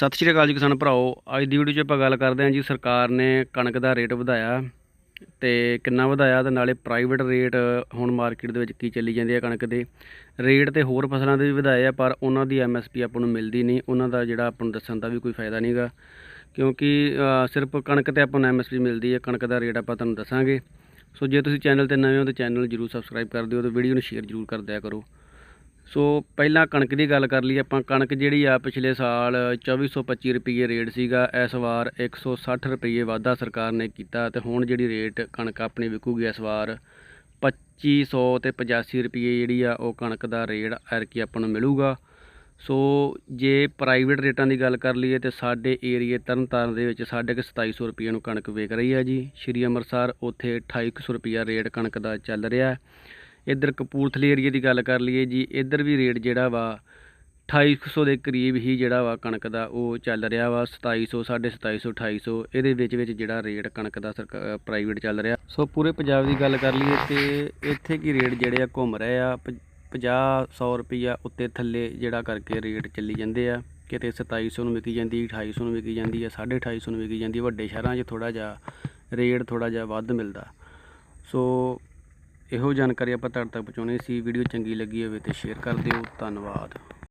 ਸਤਿ ਸ਼੍ਰੀ ਅਕਾਲ ਜੀ ਕਿਸਾਨ ਭਰਾਓ। ਅੱਜ ਦੀ ਵੀਡੀਓ 'ਚ ਆਪਾਂ ਗੱਲ ਕਰਦੇ ਹਾਂ ਜੀ, ਸਰਕਾਰ ਨੇ ਕਣਕ ਦਾ ਰੇਟ ਵਧਾਇਆ ਤੇ ਕਿੰਨਾ ਵਧਾਇਆ ਤੇ ਨਾਲੇ ਪ੍ਰਾਈਵੇਟ ਰੇਟ ਹੁਣ ਮਾਰਕੀਟ ਦੇ ਵਿੱਚ ਕੀ ਚੱਲੀ ਜਾਂਦੀ ਹੈ ਕਣਕ ਦੇ। ਰੇਟ ਤੇ ਹੋਰ ਫਸਲਾਂ ਦੇ ਵੀ ਵਧਾਏ ਆ, ਪਰ ਉਹਨਾਂ ਦੀ ਐਮਐਸਪੀ ਆਪਾਂ ਨੂੰ ਮਿਲਦੀ ਨਹੀਂ। ਉਹਨਾਂ ਦਾ ਜਿਹੜਾ ਆਪਾਂ ਨੂੰ ਦੱਸਣ ਦਾ ਵੀ ਕੋਈ ਫਾਇਦਾ ਨਹੀਂਗਾ ਕਿਉਂਕਿ ਸਿਰਫ ਕਣਕ ਤੇ ਆਪਾਂ ਨੂੰ ਐਮਐਸਪੀ ਮਿਲਦੀ ਹੈ, ਕਣਕ ਦਾ ਰੇਟ ਆਪਾਂ ਤੁਹਾਨੂੰ ਦੱਸਾਂਗੇ। ਸੋ ਜੇ ਤੁਸੀਂ ਚੈਨਲ ਤੇ ਨਵੇਂ ਹੋ ਤਾਂ ਚੈਨਲ ਜਰੂਰ ਸਬਸਕ੍ਰਾਈਬ ਕਰ ਦਿਓ ਤੇ ਵੀਡੀਓ ਨੂੰ ਸ਼ੇਅਰ ਜਰੂਰ ਕਰ ਦਿਆ ਕਰੋ। ਸੋ ਪਹਿਲਾਂ ਕਣਕ ਦੀ ਗੱਲ ਕਰ ਲਈ ਆਪਾਂ ਕਣਕ ਜਿਹੜੀ ਆ ਪਿਛਲੇ ਸਾਲ 2425 ਰੁਪਏ ਰੇਟ ਸੀਗਾ, ਇਸ ਵਾਰ 160 ਰੁਪਏ ਵਾਧਾ ਸਰਕਾਰ ਨੇ ਕੀਤਾ ਤੇ ਹੁਣ ਜਿਹੜੀ ਰੇਟ ਕਣਕ ਆਪਣੀ ਵਿਕੂਗੀ ਇਸ ਵਾਰ 2500 ਤੇ 85 ਰੁਪਏ ਜਿਹੜੀ ਆ ਉਹ ਕਣਕ ਦਾ ਰੇਟ ਐਰਕੀ ਆਪਾਂ ਨੂੰ ਮਿਲੂਗਾ। ਸੋ ਜੇ ਪ੍ਰਾਈਵੇਟ ਰੇਟਾਂ ਦੀ ਗੱਲ ਕਰ ਲਈਏ ਤੇ ਸਾਡੇ ਏਰੀਏ ਤਰਨਤਾਰਨ ਦੇ ਵਿੱਚ ਸਾਢੇ ਕੁ 2700 ਰੁਪਏ ਨੂੰ ਕਣਕ ਵਿਕ ਰਹੀ ਹੈ ਜੀ। ਸ਼੍ਰੀ ਅੰਮ੍ਰਿਤਸਰ ਉੱਥੇ 2800 ਰੁਪਿਆ ਰੇਟ ਕਣਕ ਦਾ ਚੱਲ ਰਿਹਾ। ਹੈ ਇੱਧਰ ਕਪੂਰਥਲੇ ਏਰੀਏ ਦੀ ਗੱਲ ਕਰ ਲਈਏ ਜੀ, ਇੱਧਰ ਵੀ ਰੇਟ ਜਿਹੜਾ ਵਾ 2800 ਦੇ ਕਰੀਬ ਹੀ ਜਿਹੜਾ ਵਾ ਕਣਕ ਦਾ ਉਹ ਚੱਲ ਰਿਹਾ ਵਾ 2700 2750 2800 ਇਹਦੇ ਵਿੱਚ ਵਿੱਚ ਜਿਹੜਾ ਰੇਟ ਕਣਕ ਦਾ ਸਰਕਾ ਪ੍ਰਾਈਵੇਟ ਚੱਲ ਰਿਹਾ। ਸੋ ਪੂਰੇ ਪੰਜਾਬ ਦੀ ਗੱਲ ਕਰ ਲਈਏ ਤੇ ਇੱਥੇ ਕੀ ਰੇਟ ਜਿਹੜੇ ਆ ਘੁੰਮ ਰਹੇ ਆ 50 100 ਰੁਪਈਆ ਉੱਤੇ ਥੱਲੇ ਜਿਹੜਾ ਕਰਕੇ ਰੇਟ ਚੱਲੀ ਜਾਂਦੇ ਆ। ਕਿਤੇ 2700 ਨੂੰ ਵਿਕੀ ਜਾਂਦੀ 2800 ਨੂੰ ਵਿਕੀ ਜਾਂਦੀ ਹੈ 2850 ਨੂੰ ਵਿਕੀ ਜਾਂਦੀ, ਵੱਡੇ ਸ਼ਹਿਰਾਂ 'ਚ ਥੋੜਾ ਜਿਹਾ ਰੇਟ ਥੋੜਾ ਜਿਹਾ ਵੱਧ ਮਿਲਦਾ। ਸੋ ਇਹੋ ਜਾਣਕਾਰੀ ਆਪਾਂ ਤੁਹਾਡੇ ਤੱਕ ਪਹੁੰਚਾਉਣੀ ਸੀ। ਵੀਡੀਓ ਚੰਗੀ ਲੱਗੀ ਹੋਵੇ ਤੇ ਸ਼ੇਅਰ ਕਰ ਦਿਓ। ਧੰਨਵਾਦ।